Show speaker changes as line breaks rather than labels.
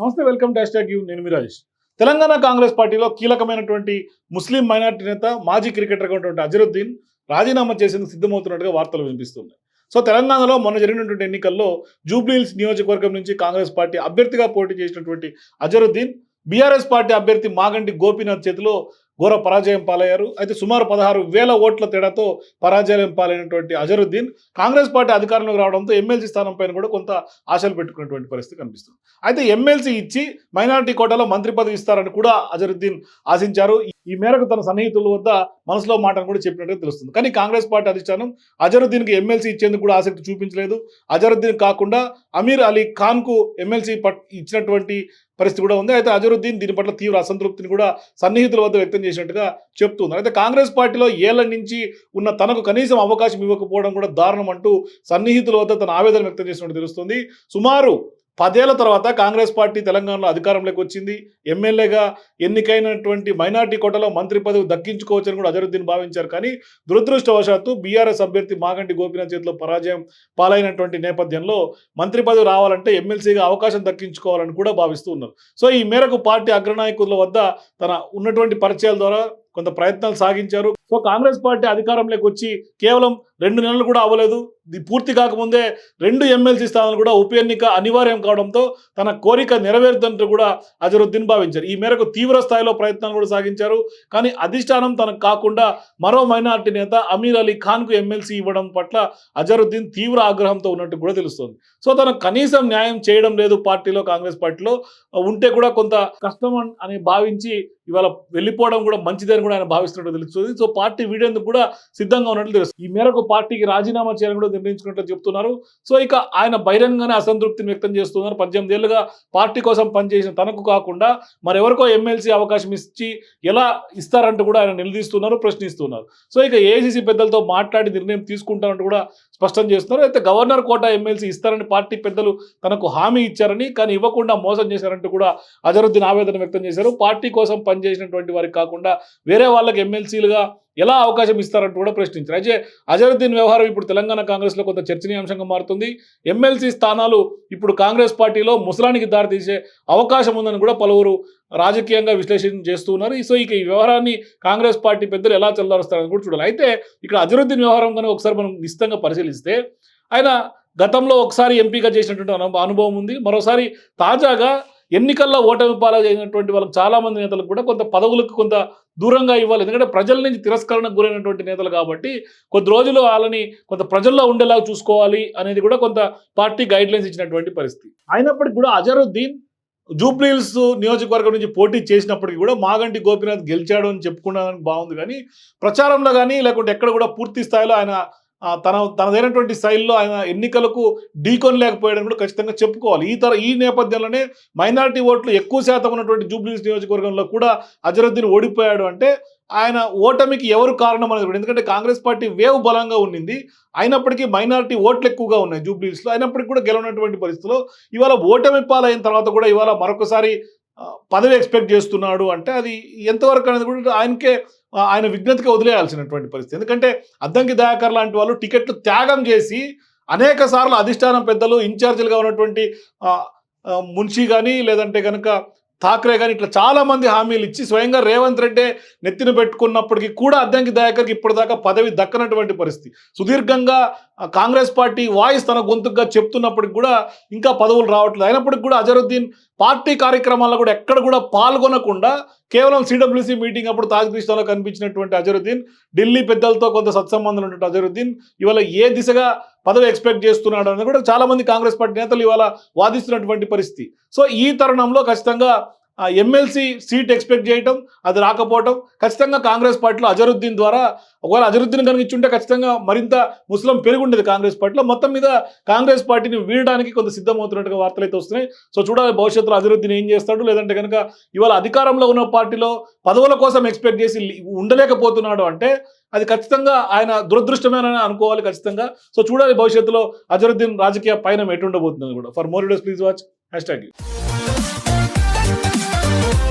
నమస్తే welcome dash hash you. నేను మిరాజ్ తెలంగాణ కాంగ్రెస్ పార్టీలో కీలకమైనటువంటి ముస్లిం మైనార్టీ నేత మాజీ క్రికెటర్ ఉన్నటువంటి అజరుద్దీన్ రాజీనామా చేసేందుకు సిద్ధమవుతున్నట్టుగా వార్తలు వినిపిస్తున్నాయి. సో తెలంగాణలో మొన్న జరిగినటువంటి ఎన్నికల్లో జూబ్లీహిల్స్ నియోజకవర్గం నుంచి కాంగ్రెస్ పార్టీ అభ్యర్థిగా పోటీ చేసినటువంటి అజరుద్దీన్ బీఆర్ఎస్ పార్టీ అభ్యర్థి మాగంటి గోపీనాథ్ చేతిలో ఘోర పరాజయం పాలయ్యారు. అయితే సుమారు పదహారు వేల ఓట్ల తేడాతో పరాజయం పాలైనటువంటి అజరుద్దీన్ కాంగ్రెస్ పార్టీ అధికారంలోకి రావడంతో ఎమ్మెల్సీ స్థానం పైన కూడా కొంత ఆశలు పెట్టుకున్నటువంటి పరిస్థితి కనిపిస్తుంది. అయితే ఎమ్మెల్సీ ఇచ్చి మైనారిటీ కోటాలో మంత్రి పదవి ఇస్తారని కూడా అజరుద్దీన్ ఆశించారు. ఈ మేరకు తన సన్నిహితుల వద్ద మనసులో మాటను కూడా చెప్పినట్టుగా తెలుస్తుంది. కానీ కాంగ్రెస్ పార్టీ అధిష్టానం అజరుద్దీన్కి ఎమ్మెల్సీ ఇచ్చేందుకు కూడా ఆసక్తి చూపించలేదు. అజరుద్దీన్ కాకుండా అమీర్ అలీ ఖాన్కు ఎమ్మెల్సీ పట్ ఇచ్చినటువంటి పరిస్థితి కూడా ఉంది. అయితే అజరుద్దీన్ దీని పట్ల తీవ్ర అసంతృప్తిని కూడా సన్నిహితుల వద్ద వ్యక్తం చేసినట్టుగా చెప్తున్నారు. అయితే కాంగ్రెస్ పార్టీలో ఏళ్ళ నుంచి ఉన్న తనకు కనీసం అవకాశం ఇవ్వకపోవడం కూడా దారుణం అంటూ సన్నిహితుల వద్ద తన ఆవేదన వ్యక్తం చేసినట్టు తెలుస్తుంది. సుమారు పదేళ్ళ తర్వాత కాంగ్రెస్ పార్టీ తెలంగాణలో అధికారంలోకి వచ్చింది. ఎమ్మెల్యేగా ఎన్నికైనటువంటి మైనార్టీ కోటలో మంత్రి పదవి దక్కించుకోవచ్చని కూడా అజరుద్దీన్ భావించారు. కానీ దురదృష్టవశాత్తు బీఆర్ఎస్ అభ్యర్థి మాగంటి గోపీనాథ్ చేతిలో పరాజయం పాలైనటువంటి నేపథ్యంలో మంత్రి పదవి రావాలంటే ఎమ్మెల్సీగా అవకాశం దక్కించుకోవాలని కూడా భావిస్తూ ఉన్నారు. సో ఈ మేరకు పార్టీ అగ్రనాయకుల వద్ద తన ఉన్నటువంటి పరిచయాల ద్వారా కొంత ప్రయత్నాలు సాగించారు. సో కాంగ్రెస్ పార్టీ అధికారంలోకి వచ్చి కేవలం రెండు నెలలు కూడా అవ్వలేదు. ఇది పూర్తి కాకముందే రెండు ఎమ్మెల్సీ స్థానాలు కూడా ఉప ఎన్నిక అనివార్యం కావడంతో తన కోరిక నెరవేరుతుంటూ కూడా అజరుద్దీన్ భావించారు. ఈ మేరకు తీవ్ర స్థాయిలో ప్రయత్నాలు కూడా సాగించారు. కానీ అధిష్టానం తనకు కాకుండా మరో మైనార్టీ నేత అమీర్ అలీ ఖాన్కు ఎమ్మెల్సీ ఇవ్వడం పట్ల అజరుద్దీన్ తీవ్ర ఆగ్రహంతో ఉన్నట్టు కూడా తెలుస్తుంది. సో తన కనీసం న్యాయం చేయడం లేదు పార్టీలో కాంగ్రెస్ పార్టీలో. ఉంటే కూడా కొంత కష్టం అని భావించి ఇవాళ వెళ్ళిపోవడం కూడా మంచిదని కూడా ఆయన భావిస్తున్నట్టు తెలుస్తుంది. సో పార్టీ వీడేందుకు కూడా సిద్ధంగా ఉన్నట్లు తెలుస్తుంది. ఈ మేరకు పార్టీకి రాజీనామా చేయాలని కూడా నిర్ణయించుకున్నట్లు చెప్తున్నారు. సో ఇక ఆయన బహిరంగంగానే అసంతృప్తిని వ్యక్తం చేస్తున్నారు. పద్దెనిమిది ఏళ్ళుగా పార్టీ కోసం పనిచేసిన తనకు కాకుండా మరెవరికో ఎమ్మెల్సీ అవకాశం ఇచ్చి ఎలా ఇస్తారంటూ కూడా ఆయన నిలదీస్తున్నారు ప్రశ్నిస్తున్నారు. సో ఇక ఏసీసీ పెద్దలతో మాట్లాడి నిర్ణయం తీసుకుంటామంటూ కూడా స్పష్టం చేస్తున్నారు. అయితే గవర్నర్ కోటా ఎమ్మెల్సీ ఇస్తారని పార్టీ పెద్దలు తనకు హామీ ఇచ్చారని కానీ ఇవ్వకుండా మోసం చేశారంటూ కూడా అజరుద్దీన్ ఆవేదన వ్యక్తం చేశారు. పార్టీ కోసం పనిచేసినటువంటి వారికి కాకుండా వేరే వాళ్ళకి ఎమ్మెల్సీలుగా ఎలా అవకాశం ఇస్తారంటూ కూడా ప్రశ్నించారు. అయితే అజరుద్దీన్ వ్యవహారం ఇప్పుడు తెలంగాణ కాంగ్రెస్లో కొంత చర్చనీయాంశంగా మారుతుంది. ఎమ్మెల్సీ స్థానాలు ఇప్పుడు కాంగ్రెస్ పార్టీలో ముసలానికి దారితీసే అవకాశం ఉందని కూడా పలువురు రాజకీయంగా విశ్లేషణ చేస్తూ ఉన్నారు. సో ఇక ఈ వ్యవహారాన్ని కాంగ్రెస్ పార్టీ పెద్దలు ఎలా చల్లారుస్తారని కూడా చూడాలి. అయితే ఇక్కడ అజరుద్దీన్ వ్యవహారం కానీ ఒకసారి మనం నిశ్చితంగా పరిశీలిస్తే ఆయన గతంలో ఒకసారి ఎంపీగా చేసినటువంటి అనుభవం ఉంది. మరోసారి తాజాగా ఎన్నికల్లో ఓటమి పాలైనటువంటి వాళ్ళకి చాలామంది నేతలు నేతలకు కూడా కొంత పదవులకు కొంత దూరంగా ఇవ్వాలి. ఎందుకంటే ప్రజల నుంచి తిరస్కరణకు గురైనటువంటి నేతలు కాబట్టి కొద్ది రోజులు వాళ్ళని కొంత ప్రజల్లో ఉండేలాగా చూసుకోవాలి అనేది కూడా కొంత పార్టీ గైడ్ లైన్స్ ఇచ్చినటువంటి పరిస్థితి. అయినప్పటికీ కూడా అజరుద్దీన్ జూబ్లీహిల్స్ నియోజకవర్గం నుంచి పోటీ చేసినప్పటికీ కూడా మాగంటి గోపీనాథ్ గెలిచాడు అని చెప్పుకున్నాడని బాగుంది. కానీ ప్రచారంలో కానీ లేకుంటే ఎక్కడ కూడా పూర్తి స్థాయిలో ఆయన తన తనదైనటువంటి శైలిలో ఆయన ఎన్నికలకు ఢీకొనలేకపోయాడని కూడా ఖచ్చితంగా చెప్పుకోవాలి. ఈ తర ఈ నేపథ్యంలోనే మైనారిటీ ఓట్లు ఎక్కువ శాతం ఉన్నటువంటి జూబ్లీస్ నియోజకవర్గంలో కూడా అజరుద్దీన్ ఓడిపోయాడు అంటే ఆయన ఓటమికి ఎవరు కారణం అనేది కూడా ఎందుకంటే కాంగ్రెస్ పార్టీ వేవ్ బలంగా ఉండింది అయినప్పటికీ మైనారిటీ ఓట్లు ఎక్కువగా ఉన్నాయి జూబ్లీస్లో అయినప్పటికీ కూడా గెలవనటువంటి పరిస్థితిలో ఇవాళ ఓటమి పాలైన తర్వాత కూడా ఇవాళ మరొకసారి పదవి ఎక్స్పెక్ట్ చేస్తున్నాడు అంటే అది ఎంతవరకు అనేది కూడా ఆయనకే ఆయన విజ్ఞతగా వదిలేయాల్సినటువంటి పరిస్థితి. ఎందుకంటే అద్దంకి దయాకర్ లాంటి వాళ్ళు టికెట్లు త్యాగం చేసి అనేక సార్లు అధిష్టానం పెద్దలు ఇన్ఛార్జీలుగా ఉన్నటువంటి మున్షి కానీ లేదంటే కనుక ఠాక్రే కానీ ఇట్లా చాలా మంది హామీలు ఇచ్చి స్వయంగా రేవంత్ రెడ్డి నెత్తిన పెట్టుకున్నప్పటికీ కూడా అద్దంకి దయాకర్కి ఇప్పటిదాకా పదవి దక్కనటువంటి పరిస్థితి. సుదీర్ఘంగా కాంగ్రెస్ పార్టీ వాయిస్ తన గొంతుగా చెప్తున్నప్పటికి కూడా ఇంకా పదవులు రావట్లేదు. అయినప్పటికీ కూడా అజరుద్దీన్ పార్టీ కార్యక్రమాల్లో కూడా ఎక్కడ కూడా పాల్గొనకుండా కేవలం సిడబ్ల్యూసీ మీటింగ్ అప్పుడు తాజ్ కనిపించినటువంటి అజరుద్దీన్ ఢిల్లీ పెద్దలతో కొంత సత్సంబంధం ఉన్నటువంటి అజరుద్దీన్ ఇవాళ ఏ దిశగా పదవి ఎక్స్పెక్ట్ చేస్తున్నాడు అనేది కూడా చాలామంది కాంగ్రెస్ పార్టీ నేతలు ఇవాళ వాదిస్తున్నటువంటి పరిస్థితి. సో ఈ తరుణంలో ఖచ్చితంగా ఎమ్మెల్సీ సీట్ ఎక్స్పెక్ట్ చేయటం అది రాకపోవటం ఖచ్చితంగా కాంగ్రెస్ పార్టీలో అజరుద్దీన్ ద్వారా ఒకవేళ అజరుద్దీన్ కనుక ఇచ్చుంటే ఖచ్చితంగా మరింత ముస్లిం పెరుగుండేది కాంగ్రెస్ పార్టీలో. మొత్తం మీద కాంగ్రెస్ పార్టీని వీడడానికి కొంత సిద్ధమవుతున్నట్టుగా వార్తలు అయితే వస్తున్నాయి. సో చూడాలి భవిష్యత్తులో అజరుద్దీన్ ఏం చేస్తాడు లేదంటే కనుక ఇవాళ అధికారంలో ఉన్న పార్టీలో పదవుల కోసం ఎక్స్పెక్ట్ చేసి ఉండలేకపోతున్నాడు అంటే అది ఖచ్చితంగా ఆయన దురదృష్టమేనని అనుకోవాలి ఖచ్చితంగా. సో చూడాలి భవిష్యత్తులో అజరుద్దీన్ రాజకీయ పైన ఎటుండబోతుంది కూడా. For more videos please watch hashtag Thank you